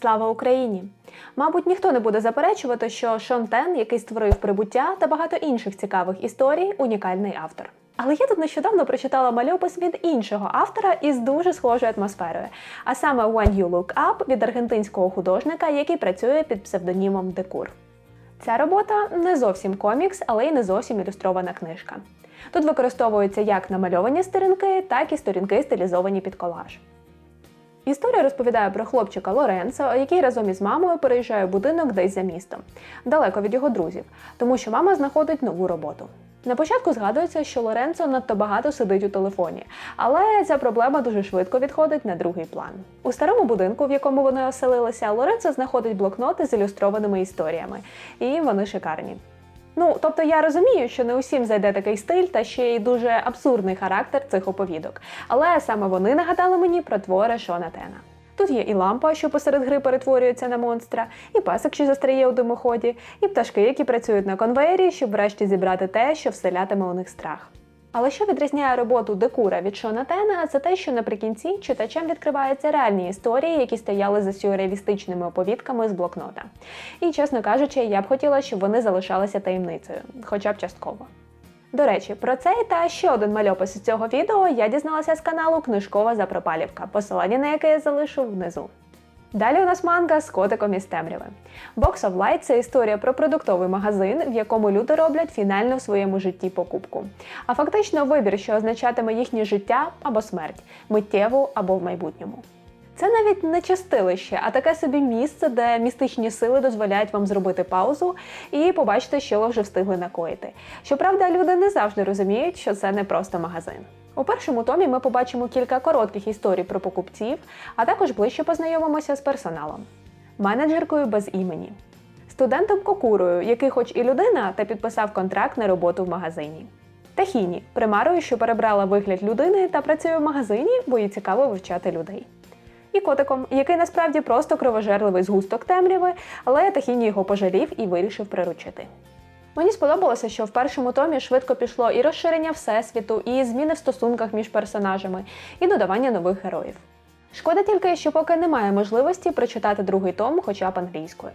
Слава Україні! Мабуть, ніхто не буде заперечувати, що Шон Тен, який створив прибуття та багато інших цікавих історій, унікальний автор. Але я тут нещодавно прочитала мальопис від іншого автора із дуже схожою атмосферою, а саме When You Look Up від аргентинського художника, який працює під псевдонімом Декур. Ця робота не зовсім комікс, але й не зовсім ілюстрована книжка. Тут використовуються як намальовані сторінки, так і сторінки, стилізовані під колаж. Історія розповідає про хлопчика Лоренцо, який разом із мамою переїжджає в будинок десь за містом, далеко від його друзів, тому що мама знаходить нову роботу. На початку згадується, що Лоренцо надто багато сидить у телефоні, але ця проблема дуже швидко відходить на другий план. У старому будинку, в якому вони оселилися, Лоренцо знаходить блокноти з ілюстрованими історіями, і вони шикарні. Ну, тобто я розумію, що не усім зайде такий стиль та ще й дуже абсурдний характер цих оповідок. Але саме вони нагадали мені про твори Шона Тена. Тут є і лампа, що посеред гри перетворюється на монстра, і песик, що застряє у димоході, і пташки, які працюють на конвеєрі, щоб врешті зібрати те, що вселятиме у них страх. Але що відрізняє роботу Декура від Шона Тена, це те, що наприкінці читачам відкриваються реальні історії, які стояли за сюрреалістичними оповідками з блокнота. І, чесно кажучи, я б хотіла, щоб вони залишалися таємницею, хоча б частково. До речі, про цей та ще один мальопис цього відео я дізналася з каналу Книжкова Запропалівка, посилання на яке я залишу внизу. Далі у нас манга з котиком із темряви. Box of Light – це історія про продуктовий магазин, в якому люди роблять фінальну в своєму житті покупку. А фактично вибір, що означатиме їхнє життя або смерть, миттєву або в майбутньому. Це навіть не чистилище, а таке собі місце, де містичні сили дозволяють вам зробити паузу і побачити, що ви вже встигли накоїти. Щоправда, люди не завжди розуміють, що це не просто магазин. У першому томі ми побачимо кілька коротких історій про покупців, а також ближче познайомимося з персоналом, менеджеркою без імені, студентом Кокурою, який, хоч і людина, та підписав контракт на роботу в магазині. Тахіні примарою, що перебрала вигляд людини та працює в магазині, бо їй цікаво вивчати людей. І котиком, який насправді просто кровожерливий згусток темряви, але Тахіні його пожалів і вирішив приручити. Мені сподобалося, що в першому томі швидко пішло і розширення всесвіту, і зміни в стосунках між персонажами, і додавання нових героїв. Шкода тільки, що поки немає можливості прочитати другий том, хоча б англійською.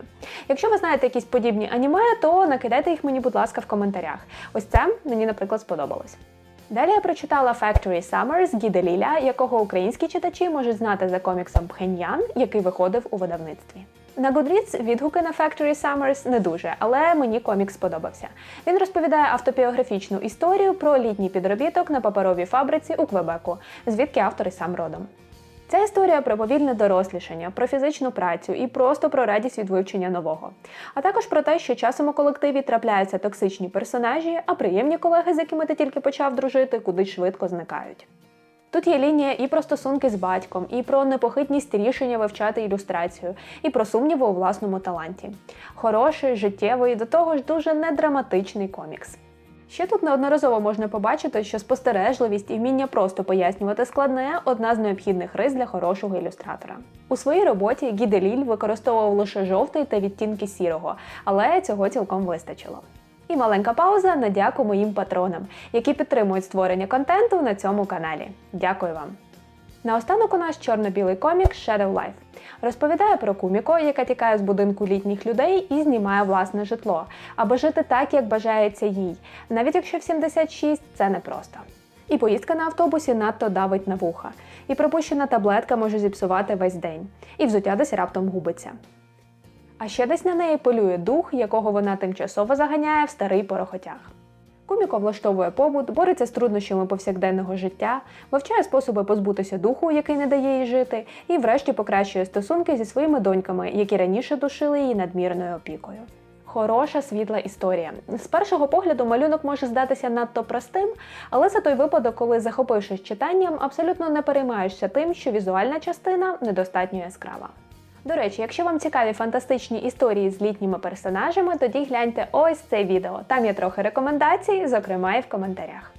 Якщо ви знаєте якісь подібні аніме, то накидайте їх мені, будь ласка, в коментарях. Ось це мені, наприклад, сподобалось. Далі я прочитала Factory Summers Гіде Ліля, якого українські читачі можуть знати за коміксом Пхеньян, який виходив у видавництві. На Goodreads відгуки на Factory Summers не дуже, але мені комікс сподобався. Він розповідає автобіографічну історію про літній підробіток на паперовій фабриці у Квебеку, звідки автор і сам родом. Ця історія про повільне дорослішання, про фізичну працю і просто про радість від вивчення нового. А також про те, що часом у колективі трапляються токсичні персонажі, а приємні колеги, з якими ти тільки почав дружити, кудись швидко зникають. Тут є лінія і про стосунки з батьком, і про непохитність рішення вивчати ілюстрацію, і про сумніви у власному таланті. Хороший, життєвий, до того ж дуже недраматичний комікс. Ще тут неодноразово можна побачити, що спостережливість і вміння просто пояснювати складне одна з необхідних рис для хорошого ілюстратора. У своїй роботі Гіделіль використовував лише жовтий та відтінки сірого, але цього цілком вистачило. І маленька пауза на дяку моїм патронам, які підтримують створення контенту на цьому каналі. Дякую вам! Наостанок у нас чорно-білий комік Shadow Life. Розповідає про куміко, яка тікає з будинку літніх людей і знімає власне житло, аби жити так, як бажається їй, навіть якщо в 76 це непросто. І поїздка на автобусі надто давить на вуха, і пропущена таблетка може зіпсувати весь день, і взуття десь раптом губиться. А ще десь на неї полює дух, якого вона тимчасово заганяє в старий порохотяг. Куміко влаштовує побут, бореться з труднощами повсякденного життя, вивчає способи позбутися духу, який не дає їй жити, і врешті покращує стосунки зі своїми доньками, які раніше душили її надмірною опікою. Хороша світла історія. З першого погляду малюнок може здатися надто простим, але це той випадок, коли, захопившись читанням, абсолютно не переймаєшся тим, що візуальна частина недостатньо яскрава. До речі, якщо вам цікаві фантастичні історії з літніми персонажами, тоді гляньте ось це відео. Там є трохи рекомендацій, зокрема і в коментарях.